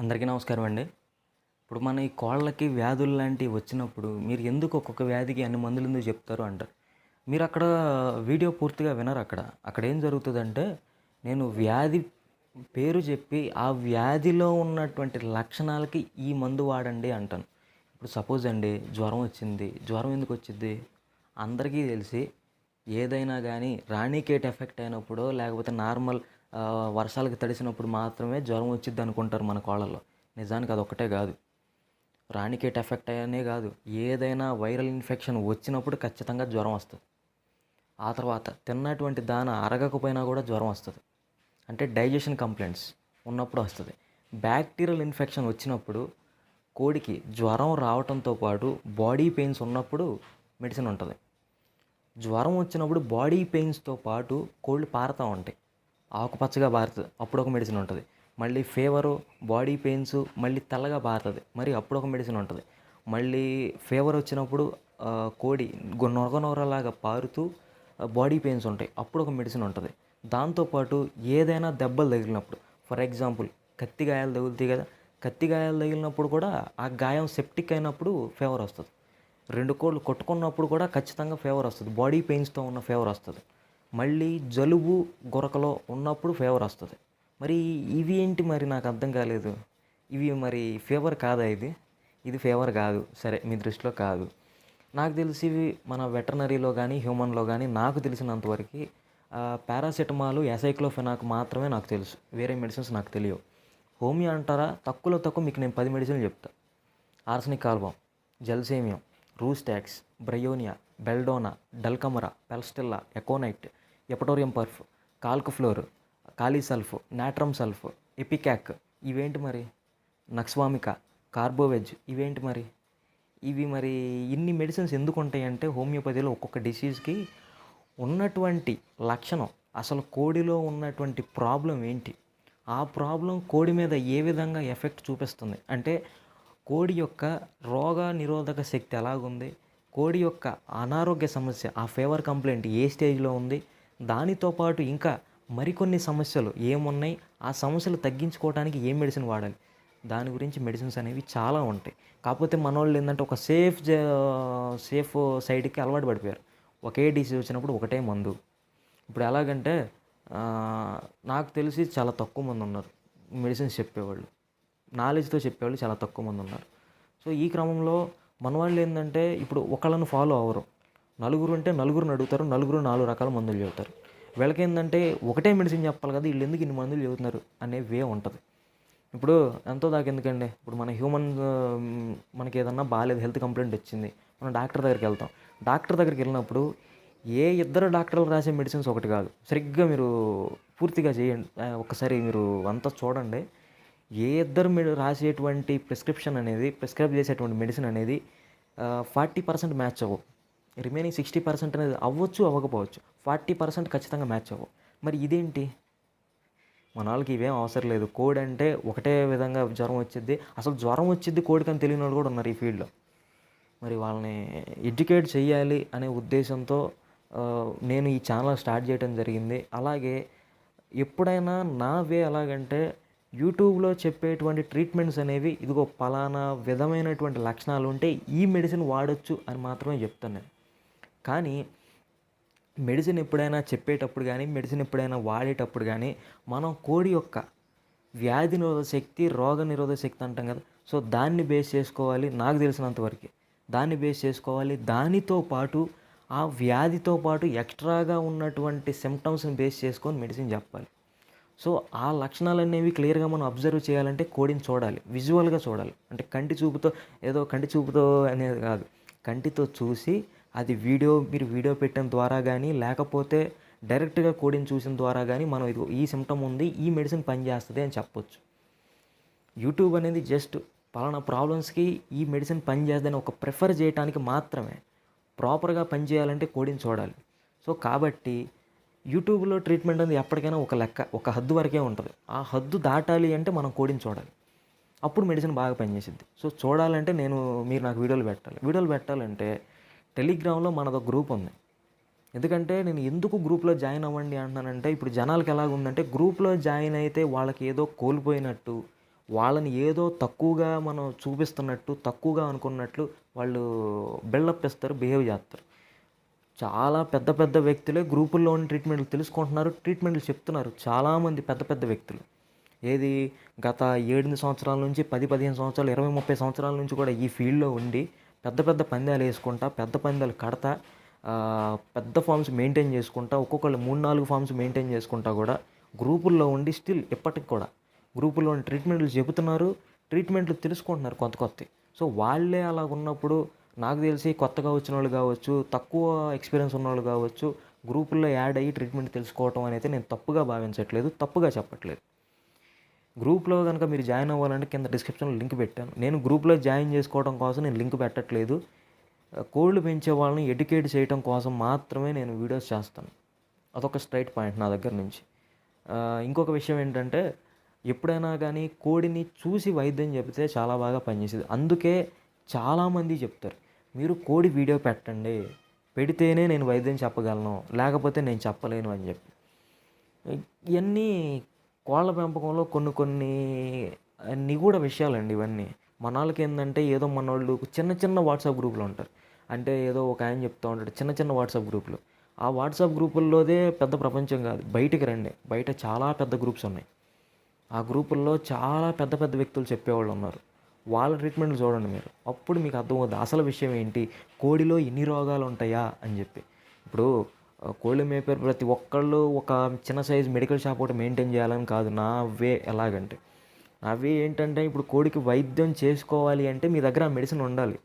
అందరికీ నమస్కారం అండి. ఇప్పుడు మన ఈ కోళ్ళకి వ్యాధులు లాంటివి వచ్చినప్పుడు మీరు ఎందుకు ఒక్కొక్క వ్యాధికి అన్ని మందులు ఎందుకు చెప్తారు అంటారు? మీరు అక్కడ వీడియో పూర్తిగా వినరు అక్కడ. అక్కడ ఏం జరుగుతుందంటే నేను వ్యాధి పేరు చెప్పి ఆ వ్యాధిలో ఉన్నటువంటి లక్షణాలకి ఈ మందు వాడండి అంటాను. ఇప్పుడు సపోజ్ అండి జ్వరం వచ్చింది. జ్వరం ఎందుకు వచ్చింది? అందరికీ తెలిసి ఏదైనా కానీ రాణికేట్ ఎఫెక్ట్ అయినప్పుడు లేకపోతే నార్మల్ వర్షాలకు తడిసినప్పుడు మాత్రమే జ్వరం వచ్చింది అనుకుంటారు మన కోళ్ళల్లో. నిజానికి అది ఒకటే కాదు. రాణికేట్ ఎఫెక్ట్ అయ్యానే కాదు. ఏదైనా వైరల్ ఇన్ఫెక్షన్ వచ్చినప్పుడు ఖచ్చితంగా జ్వరం వస్తుంది. ఆ తర్వాత తిన్నటువంటి దాన అరగకపోయినా కూడా జ్వరం వస్తుంది. అంటే డైజెషన్ కంప్లైంట్స్ ఉన్నప్పుడు వస్తుంది. బ్యాక్టీరియల్ ఇన్ఫెక్షన్ వచ్చినప్పుడు కోడికి జ్వరం రావడంతో పాటు బాడీ పెయిన్స్ ఉన్నప్పుడు మెడిసిన్ ఉంటుంది. జ్వరం వచ్చినప్పుడు బాడీ పెయిన్స్తో పాటు కోళ్ళు పారుతూ ఉంటాయి. ఆకుపచ్చగా బారుతుంది. అప్పుడు ఒక మెడిసిన్ ఉంటుంది. మళ్ళీ ఫీవరు బాడీ పెయిన్స్ మళ్ళీ తెల్లగా బారుతుంది. మరి అప్పుడు ఒక మెడిసిన్ ఉంటుంది. మళ్ళీ ఫీవర్ వచ్చినప్పుడు కోడి నొరగనొరలాగా నొరగ నొరలాగా పారుతూ బాడీ పెయిన్స్ ఉంటాయి. అప్పుడు ఒక మెడిసిన్ ఉంటుంది. దాంతోపాటు ఏదైనా దెబ్బలు తగిలినప్పుడు ఫర్ ఎగ్జాంపుల్ కత్తి గాయాలు తగులుతాయి కదా కత్తి గాయాలు తగిలినప్పుడు కూడా ఆ గాయం సెప్టిక్ అయినప్పుడు ఫీవర్ వస్తుంది. రెండు కోళ్ళు కొట్టుకున్నప్పుడు కూడా ఖచ్చితంగా ఫీవర్ వస్తుంది. బాడీ పెయిన్స్తో ఉన్న ఫీవర్ వస్తుంది. మళ్ళీ జలుబు గొరకలో ఉన్నప్పుడు ఫీవర్ వస్తుంది. మరి ఇవి ఏంటి మరి నాకు అర్థం కాలేదు. ఇవి మరి ఫీవర్ కాదా ఇది? ఇది ఫీవర్ కాదు. సరే మీ దృష్టిలో కాదు. నాకు తెలిసివి మన వెటర్నరీలో కానీ హ్యూమన్లో కానీ నాకు తెలిసినంతవరకు పారాసెటమాల్ ఎసైక్లోఫెనాక్ మాత్రమే నాకు తెలుసు. వేరే మెడిసిన్స్ నాకు తెలియవు. హోమియో అంటారా? తక్కువలో తక్కువ మీకు నేను పది మెడిసిన్లు చెప్తా. Arsenic album gelsemium rhus tox bryonia belladonna dulcamara pulsatilla aconite eupatorium perf calc fluor kali sulph natrum sulph ipecac ఇవేంటి మరి? నక్స్వామిక కార్బోవెజ్ ఇవేంటి మరి? ఇవి మరి ఇన్ని మెడిసిన్స్ ఎందుకు ఉంటాయంటే హోమియోపతిలో ఒక్కొక్క డిసీజ్కి ఉన్నటువంటి లక్షణం అసలు కోడిలో ఉన్నటువంటి ప్రాబ్లం ఏంటి? ఆ ప్రాబ్లం కోడి మీద ఏ విధంగా ఎఫెక్ట్ చూపిస్తుంది? అంటే కోడి యొక్క రోగ నిరోధక శక్తి ఎలాగుంది? కోడి యొక్క అనారోగ్య సమస్య ఆ ఫేవర్ కంప్లైంట్ ఏ స్టేజ్లో ఉంది? దానితో పాటు ఇంకా మరికొన్ని సమస్యలు ఏమున్నాయి? ఆ సమస్యలు తగ్గించుకోవడానికి ఏ మెడిసిన్ వాడాలి? దాని గురించి మెడిసిన్స్ అనేవి చాలా ఉంటాయి. కాకపోతే మనోళ్ళు ఏంటంటే ఒక సేఫ్ జ- సేఫ్ సైడ్కి అలవాటు పడిపోయారు. ఒకే డిసీజ్ వచ్చినప్పుడు ఒకటే మందు. ఇప్పుడు ఎలాగంటే నాకు తెలిసి చాలా తక్కువ మంది ఉన్నారు. మెడిసిన్స్ చెప్పేవాళ్ళు. నాలెడ్జ్తో చెప్పేవాళ్ళు చాలా తక్కువ మంది ఉన్నారు. సో ఈ క్రమంలో మన వాళ్ళు ఏంటంటే ఇప్పుడు ఒకళ్ళని ఫాలో అవ్వరు. నలుగురు అంటే నలుగురిని అడుగుతారు నలుగురు నాలుగు రకాల మందులు చెబుతారు వీళ్ళకి ఏంటంటే ఒకటే మెడిసిన్ చెప్పాలి కదా వీళ్ళు ఎందుకు ఇన్ని మందులు చెబుతున్నారు అనే వే ఉంటుంది. ఇప్పుడు ఎంతో దాకా ఎందుకండి? ఇప్పుడు మన హ్యూమన్ మనకి ఏదన్నా బాగాలేదు హెల్త్ కంప్లైంట్ వచ్చింది మనం డాక్టర్ దగ్గరికి వెళ్తాం. డాక్టర్ దగ్గరికి వెళ్ళినప్పుడు ఏ ఇద్దరు డాక్టర్లు రాసే మెడిసిన్స్ ఒకటి కాదు. సరిగ్గా మీరు పూర్తిగా చేయండి. ఒక్కసారి మీరు అంతా చూడండి. ఏ ఇద్దరు మీరు రాసేటువంటి ప్రిస్క్రిప్షన్ అనేది ప్రిస్క్రైబ్ చేసేటువంటి మెడిసిన్ అనేది ఫార్టీ పర్సెంట్ మ్యాచ్ అవ్వవు. రిమైనింగ్ సిక్స్టీ పర్సెంట్ అనేది అవ్వచ్చు అవ్వకపోవచ్చు. ఫార్టీ పర్సెంట్ ఖచ్చితంగా మ్యాచ్ అవ్వవు మరి ఇదేంటి? మన వాళ్ళకి ఇవేం అవసరం లేదు. కోడ్ అంటే ఒకటే విధంగా జ్వరం వచ్చింది అసలు జ్వరం వచ్చింది కోడ్ కానీ తెలియని వాళ్ళు కూడా ఉన్నారు ఈ ఫీల్డ్లో. మరి వాళ్ళని ఎడ్యుకేట్ చేయాలి అనే ఉద్దేశంతో నేను ఈ ఛానల్ స్టార్ట్ చేయడం జరిగింది. అలాగే ఎప్పుడైనా నా వే ఎలాగంటే యూట్యూబ్లో చెప్పేటువంటి ట్రీట్మెంట్స్ అనేవి ఇదిగో పలానా విధమైనటువంటి లక్షణాలు ఉంటే ఈ మెడిసిన్ వాడొచ్చు అని మాత్రమే చెప్తాను నేను. కానీ మెడిసిన్ ఎప్పుడైనా చెప్పేటప్పుడు కానీ మెడిసిన్ ఎప్పుడైనా వాడేటప్పుడు కానీ మనం కోడి యొక్క వ్యాధి నిరోధక శక్తి రోగ నిరోధక శక్తి అంటాం కదా. సో దాన్ని బేస్ చేసుకోవాలి నాకు తెలిసినంతవరకు దాన్ని బేస్ చేసుకోవాలి. దానితో పాటు ఆ వ్యాధితో పాటు ఎక్స్ట్రాగా ఉన్నటువంటి సిమ్టమ్స్ని బేస్ చేసుకొని మెడిసిన్ చెప్పాలి. సో ఆ లక్షణాలు అనేవి క్లియర్గా మనం అబ్జర్వ్ చేయాలంటే కోడిని చూడాలి. విజువల్గా చూడాలి. అంటే కంటి చూపుతో ఏదో కంటి చూపుతో అనేది కాదు. కంటితో చూసి అది వీడియో మీరు వీడియో పెట్టడం ద్వారా కానీ లేకపోతే డైరెక్ట్గా కోడిని చూసిన ద్వారా కానీ మనం ఇది ఈ సిమ్టమ్ ఉంది ఈ మెడిసిన్ పనిచేస్తుంది అని చెప్పొచ్చు. యూట్యూబ్ అనేది జస్ట్ పలానా ప్రాబ్లమ్స్కి ఈ మెడిసిన్ పనిచేస్తుందని ఒక ప్రిఫర్ చేయడానికి మాత్రమే. ప్రాపర్గా పనిచేయాలంటే కోడిని చూడాలి. సో కాబట్టి యూట్యూబ్లో ట్రీట్మెంట్ అనేది ఎప్పటికైనా ఒక లెక్క ఒక హద్దు వరకే ఉంటుంది. ఆ హద్దు దాటాలి అంటే మనం కోడిని చూడాలి. అప్పుడు మెడిసిన్ బాగా పనిచేసింది సో చూడాలంటే నేను మీరు నాకు వీడియోలు పెట్టాలి. వీడియోలు పెట్టాలంటే టెలిగ్రామ్లో మనదొక గ్రూప్ ఉంది. ఎందుకంటే నేను ఎందుకు గ్రూప్లో జాయిన్ అవ్వండి అంటున్నానంటే ఇప్పుడు జనాలకి ఎలాగ ఉందంటే గ్రూప్లో జాయిన్ అయితే వాళ్ళకి ఏదో కోల్పోయినట్టు వాళ్ళని ఏదో తక్కువగా మనం చూపిస్తున్నట్టు తక్కువగా అనుకున్నట్లు వాళ్ళు బిల్డప్ ఇస్తారు బిహేవ్ చేస్తారు. చాలా పెద్ద పెద్ద వ్యక్తులే గ్రూపుల్లో ఉన్న ట్రీట్మెంట్లు తెలుసుకుంటున్నారు ట్రీట్మెంట్లు చెప్తున్నారు. చాలామంది పెద్ద పెద్ద వ్యక్తులు. ఏది గత ఏడు సంవత్సరాల నుంచి పది పదిహేను సంవత్సరాలు ఇరవై ముప్పై సంవత్సరాల నుంచి కూడా ఈ ఫీల్డ్లో ఉండి పెద్ద పెద్ద పందాలు వేసుకుంటా పెద్ద పందాలు కడతా పెద్ద ఫామ్స్ మెయింటైన్ చేసుకుంటా ఒక్కొక్కళ్ళు మూడు నాలుగు ఫామ్స్ మెయింటైన్ చేసుకుంటా కూడా గ్రూపుల్లో ఉండి స్టిల్ ఇప్పటికి కూడా గ్రూపుల్లో ఉండి ట్రీట్మెంట్లు చెబుతున్నారు ట్రీట్మెంట్లు తెలుసుకుంటున్నారు కొత్త కొత్త సో వాళ్ళే అలా ఉన్నప్పుడు నాకు తెలిసి కొత్తగా వచ్చిన వాళ్ళు కావచ్చు తక్కువ ఎక్స్పీరియన్స్ ఉన్న వాళ్ళు కావచ్చు గ్రూపుల్లో యాడ్ అయ్యి ట్రీట్మెంట్ తెలుసుకోవటం అనేది నేను తప్పుగా భావించట్లేదు తప్పుగా చెప్పట్లేదు. గ్రూప్లో కనుక మీరు జాయిన్ అవ్వాలంటే కింద డిస్క్రిప్షన్లో లింక్ పెట్టాను. నేను గ్రూప్లో జాయిన్ చేసుకోవడం కోసం నేను లింక్ పెట్టట్లేదు. కోళ్ళు పెంచే వాళ్ళని ఎడ్యుకేట్ చేయడం కోసం మాత్రమే నేను వీడియోస్ చేస్తాను. అదొక స్ట్రైట్ పాయింట్ నా దగ్గర నుంచి. ఇంకొక విషయం ఏంటంటే ఎప్పుడైనా కానీ కోడిని చూసి వైద్యం చెబితే చాలా బాగా పనిచేసేది. అందుకే చాలామంది చెప్తారు మీరు కోడి వీడియో పెట్టండి. పెడితేనే నేను వైద్యం చెప్పగలను. లేకపోతే నేను చెప్పలేను అని చెప్పి. ఇవన్నీ కోళ్ళ పెంపకంలో కొన్ని కొన్ని నిగూఢ విషయాలండి ఇవన్నీ. మన వాళ్ళకి ఏంటంటే ఏదో మన వాళ్ళు చిన్న చిన్న వాట్సాప్ గ్రూపులు ఉంటారు. అంటే ఏదో ఒక ఆయన చెప్తూ ఉంటాడు చిన్న చిన్న వాట్సాప్ గ్రూపులు. ఆ వాట్సాప్ గ్రూపుల్లోదే పెద్ద ప్రపంచం కాదు బయటికి రండి. బయట చాలా పెద్ద గ్రూప్స్ ఉన్నాయి. ఆ గ్రూపుల్లో చాలా పెద్ద పెద్ద వ్యక్తులు చెప్పేవాళ్ళు ఉన్నారు. వాళ్ళ ట్రీట్మెంట్లు చూడండి మీరు. అప్పుడు మీకు అర్థమవుతుంది అసలు విషయం ఏంటి? కోడిలో ఎన్ని రోగాలు ఉంటాయా అని చెప్పి. ఇప్పుడు కోళ్ళు మేపే ప్రతి ఒక్కళ్ళు ఒక చిన్న సైజ్ మెడికల్ షాప్ ఒకటి మెయింటైన్ చేయాలని కాదు. నా వే ఎలాగంటే నా వే ఏంటంటే ఇప్పుడు కోడికి వైద్యం చేసుకోవాలి అంటే మీ దగ్గర ఆ మెడిసిన్ ఉండాలి.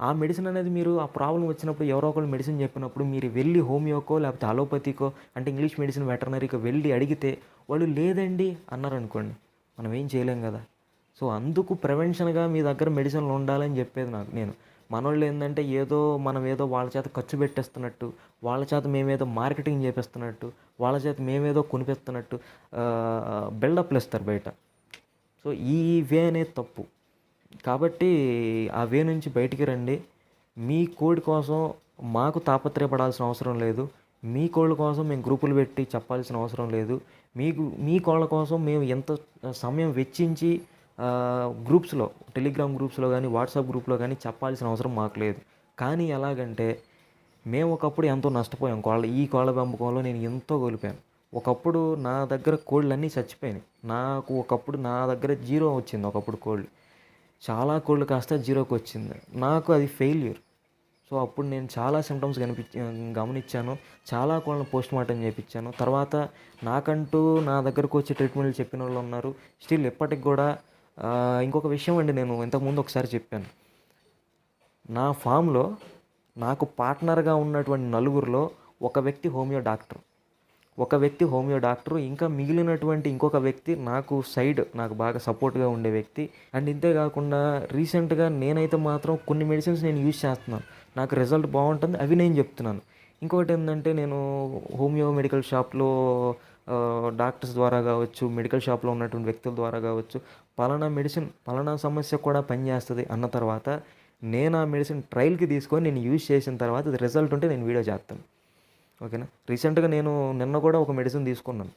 ఆ మెడిసిన్ అనేది మీరు ఆ ప్రాబ్లం వచ్చినప్పుడు ఎవరో ఒకళ్ళు మెడిసిన్ చెప్పినప్పుడు మీరు వెళ్ళి హోమియోకో లేకపోతే అలోపతికో అంటే ఇంగ్లీష్ మెడిసిన్ వెటర్నరీకో వెళ్ళి అడిగితే వాళ్ళు లేదండి అన్నారు అనుకోండి. మనం ఏం చేయలేం కదా. సో అందుకు ప్రివెన్షన్గా మీ దగ్గర మెడిసిన్లు ఉండాలని చెప్పేది నాకు నేను. మనోళ్ళు ఏంటంటే ఏదో మనం ఏదో వాళ్ళ చేత ఖర్చు పెట్టేస్తున్నట్టు వాళ్ళ చేత మేమేదో మార్కెటింగ్ చేపిస్తున్నట్టు వాళ్ళ చేత మేమేదో కొనిపిస్తున్నట్టు బిల్డప్లు ఇస్తారు బయట. సో ఈ వే అనేది తప్పు. కాబట్టి ఆ వే నుంచి బయటికి రండి. మీ కోడి కోసం మాకు తాపత్రయపడాల్సిన అవసరం లేదు. మీ కోళ్ళ కోసం మేము గ్రూపులు పెట్టి చెప్పాల్సిన అవసరం లేదు. మీకు మీ కోళ్ళ కోసం మేము ఎంత సమయం వెచ్చించి గ్రూప్స్లో టెలిగ్రామ్ గ్రూప్స్లో కానీ వాట్సాప్ గ్రూప్లో కానీ చెప్పాల్సిన అవసరం మాకు లేదు. కానీ ఎలాగంటే మేము ఒకప్పుడు ఎంతో నష్టపోయాం. కోళ్ళ ఈ కోళ్ళ పెంపకంలో నేను ఎంతో కోల్పోయాను. ఒకప్పుడు నా దగ్గర కోళ్ళన్నీ చచ్చిపోయినాయి. నాకు ఒకప్పుడు నా దగ్గర జీరో వచ్చింది ఒకప్పుడు కోళ్ళు. చాలా కోళ్ళు కాస్త జీరోకి వచ్చింది. నాకు అది ఫెయిల్యూర్. సో అప్పుడు నేను చాలా సిమ్టమ్స్ కనిపించ గమనించాను. చాలా కోళ్ళని పోస్ట్ మార్టం చేయించాను తర్వాత నాకంటూ నా దగ్గరకు వచ్చి ట్రీట్మెంట్లు చెప్పిన వాళ్ళు ఉన్నారు. స్టిల్ ఇప్పటికి కూడా ఇంకొక విషయం అండి నేను ఇంతకుముందు ఒకసారి చెప్పాను. నా ఫామ్లో నాకు పార్ట్నర్గా ఉన్నటువంటి నలుగురిలో ఒక వ్యక్తి హోమియో డాక్టర్. ఒక వ్యక్తి హోమియో డాక్టర్ ఇంకా మిగిలినటువంటి ఇంకొక వ్యక్తి నాకు సైడ్ నాకు బాగా సపోర్ట్గా ఉండే వ్యక్తి. అండ్ ఇంతే కాకుండా రీసెంట్గా నేనైతే మాత్రం కొన్ని మెడిసిన్స్ నేను యూజ్ చేస్తున్నాను. నాకు రిజల్ట్ బాగుంటుంది అవి నేను చెప్తున్నాను. ఇంకొకటి ఏంటంటే నేను హోమియో మెడికల్ షాప్లో డాక్టర్స్ ద్వారా కావచ్చు మెడికల్ షాప్లో ఉన్నటువంటి వ్యక్తుల ద్వారా కావచ్చు పలానా మెడిసిన్ పలానా సమస్య కూడా పనిచేస్తుంది అన్న తర్వాత నేను ఆ మెడిసిన్ ట్రయల్కి తీసుకొని నేను యూజ్ చేసిన తర్వాత అది రిజల్ట్ ఉంటే నేను వీడియో చేస్తాను ఓకేనా? రీసెంట్గా నేను నిన్న కూడా ఒక మెడిసిన్ తీసుకున్నాను.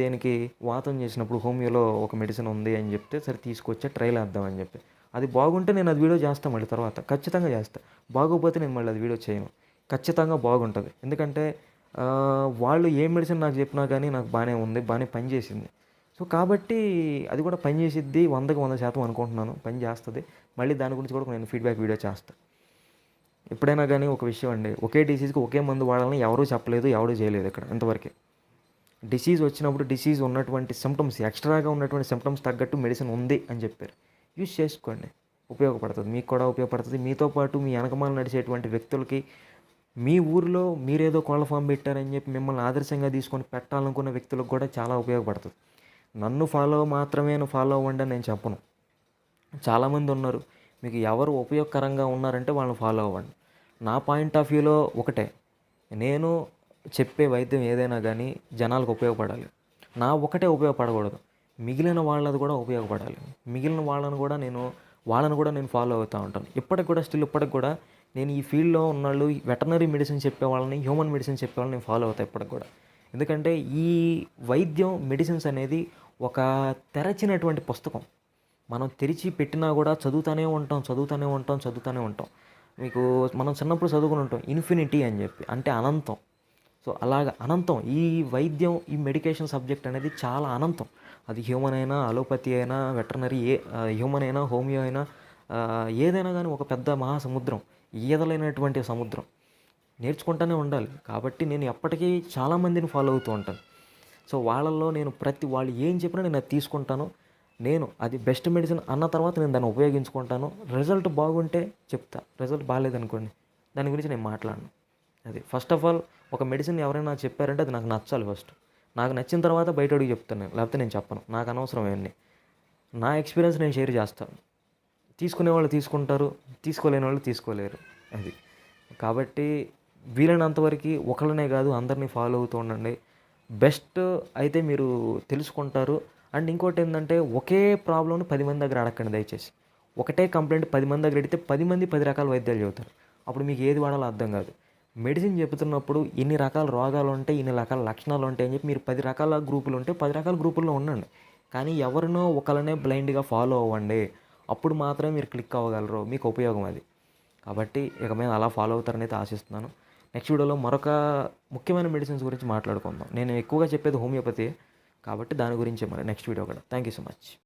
దేనికి వాతం చేసినప్పుడు హోమియోలో ఒక మెడిసిన్ ఉంది అని చెప్తే సరే తీసుకొచ్చే ట్రైల్ వేద్దామని చెప్పి. అది బాగుంటే నేను అది వీడియో చేస్తాను మళ్ళీ తర్వాత. ఖచ్చితంగా చేస్తాను బాగోకపోతే నేను మళ్ళీ అది వీడియో చేయను. ఖచ్చితంగా బాగుంటుంది. ఎందుకంటే వాళ్ళు ఏ మెడిసిన్ నాకు చెప్పినా కానీ నాకు బాగానే ఉంది బాగానే పనిచేసింది. సో కాబట్టి అది కూడా పని చేసిద్ది వందకి వంద శాతం అనుకుంటున్నాను. పని చేస్తుంది. మళ్ళీ దాని గురించి కూడా నేను ఫీడ్బ్యాక్ వీడియో చేస్తాను ఎప్పుడైనా కానీ ఒక విషయం అండి. ఒకే డిసీజ్కి ఒకే మందు వాడాలని ఎవరూ చెప్పలేదు ఎవరూ చేయలేదు ఇక్కడ ఇంతవరకే. డిసీజ్ వచ్చినప్పుడు డిసీజ్ ఉన్నటువంటి సిమ్టమ్స్ ఎక్స్ట్రాగా ఉన్నటువంటి సిమ్టమ్స్ తగ్గట్టు మెడిసిన్ ఉంది అని చెప్పారు. యూజ్ చేసుకోండి. ఉపయోగపడుతుంది. మీకు కూడా ఉపయోగపడుతుంది. మీతో పాటు మీ వెనకమాల నడిచేటువంటి వ్యక్తులకి మీ ఊరిలో మీరేదో కోళ్ళ ఫామ్ పెట్టారని చెప్పి మిమ్మల్ని ఆదర్శంగా తీసుకొని పెట్టాలనుకున్న వ్యక్తులకు కూడా చాలా ఉపయోగపడుతుంది. నన్ను ఫాలో మాత్రమే ఫాలో అవ్వండి అని నేను చెప్పను. చాలామంది ఉన్నారు మీకు ఎవరు ఉపయోగకరంగా ఉన్నారంటే వాళ్ళని ఫాలో అవ్వండి. నా పాయింట్ ఆఫ్ వ్యూలో ఒకటే నేను చెప్పే వైద్యం ఏదైనా కానీ జనాలకు ఉపయోగపడాలి. నా ఒకటే ఉపయోగపడకూడదు మిగిలిన వాళ్ళది కూడా ఉపయోగపడాలి. మిగిలిన వాళ్ళని కూడా నేను వాళ్ళని కూడా నేను ఫాలో అవుతూ ఉంటాను. ఇప్పటికి కూడా స్టిల్ ఇప్పటికి కూడా నేను ఈ ఫీల్డ్లో ఉన్నవాళ్ళు వెటనరీ మెడిసిన్ చెప్పే వాళ్ళని హ్యూమన్ మెడిసిన్ చెప్పే వాళ్ళని నేను ఫాలో అవుతాను ఇప్పటికి కూడా. ఎందుకంటే ఈ వైద్యం మెడిసిన్స్ అనేది ఒక తెరచినటువంటి పుస్తకం. మనం తెరిచి పెట్టినా కూడా చదువుతూనే ఉంటాం చదువుతూనే ఉంటాం చదువుతూనే ఉంటాం. మీకు మనం చిన్నప్పుడు చదువుకుని ఉంటాం ఇన్ఫినిటీ అని చెప్పి అంటే అనంతం. సో అలాగ అనంతం ఈ వైద్యం ఈ మెడికేషన్ సబ్జెక్ట్ అనేది చాలా అనంతం. అది హ్యూమన్ అయినా అలోపతి అయినా వెటర్నరీ ఏ హ్యూమన్ అయినా హోమియో అయినా ఏదైనా కానీ ఒక పెద్ద మహాసముద్రం ఈదలైనటువంటి సముద్రం. నేర్చుకుంటూనే ఉండాలి. కాబట్టి నేను ఎప్పటికీ చాలామందిని ఫాలో అవుతూ ఉంటాను. సో వాళ్ళల్లో నేను ప్రతి వాళ్ళు ఏం చెప్పినా నేను అది తీసుకుంటాను. నేను అది బెస్ట్ మెడిసిన్ అన్న తర్వాత నేను దాన్ని ఉపయోగించుకుంటాను. రిజల్ట్ బాగుంటే చెప్తా. రిజల్ట్ బాగాలేదనుకోండి దాని గురించి నేను మాట్లాడను. అది ఫస్ట్ ఆఫ్ ఆల్ ఒక మెడిసిన్ ఎవరైనా చెప్పారంటే అది నాకు నచ్చాలి ఫస్ట్ నాకు నచ్చిన తర్వాత బయట అడిగి చెప్తాను నేను. లేకపోతే నేను చెప్పను. నాకు అనవసరం ఇవన్నీ. నా ఎక్స్పీరియన్స్ నేను షేర్ చేస్తాను. తీసుకునే వాళ్ళు తీసుకుంటారు తీసుకోలేని వాళ్ళు తీసుకోలేరు. అది. కాబట్టి వీలైనంతవరకు ఒకళ్ళనే కాదు అందరినీ ఫాలో అవుతూ ఉండండి. బెస్ట్ అయితే మీరు తెలుసుకుంటారు. అండ్ ఇంకోటి ఏంటంటే ఒకే ప్రాబ్లమ్ని పది మంది దగ్గర అడగండి దయచేసి. ఒకటే కంప్లైంట్ పది మంది దగ్గర అడిగితే పది మంది పది రకాల వైద్యాలు చెబుతారు. అప్పుడు మీకు ఏది వాడాలో అర్థం కాదు. మెడిసిన్ చెబుతున్నప్పుడు ఇన్ని రకాల రోగాలు ఉంటాయి ఇన్ని రకాల లక్షణాలు ఉంటాయి అని చెప్పి మీరు పది రకాల గ్రూపులు ఉంటే పది రకాల గ్రూపుల్లో ఉండండి. కానీ ఎవరినో ఒకళ్ళనే బ్లైండ్గా ఫాలో అవ్వండి. అప్పుడు మాత్రమే మీరు క్లిక్ అవ్వగలరు. మీకు ఉపయోగం అది. కాబట్టి ఇక మీద అలా ఫాలో అవుతారని అయితే ఆశిస్తున్నాను. నెక్స్ట్ వీడియోలో మరొక ముఖ్యమైన మెడిసిన్స్ గురించి మాట్లాడుకుందాం. నేను ఎక్కువగా చెప్పేది హోమియోపతి కాబట్టి దాని గురించే మరి నెక్స్ట్ వీడియో కూడా. Thank you so much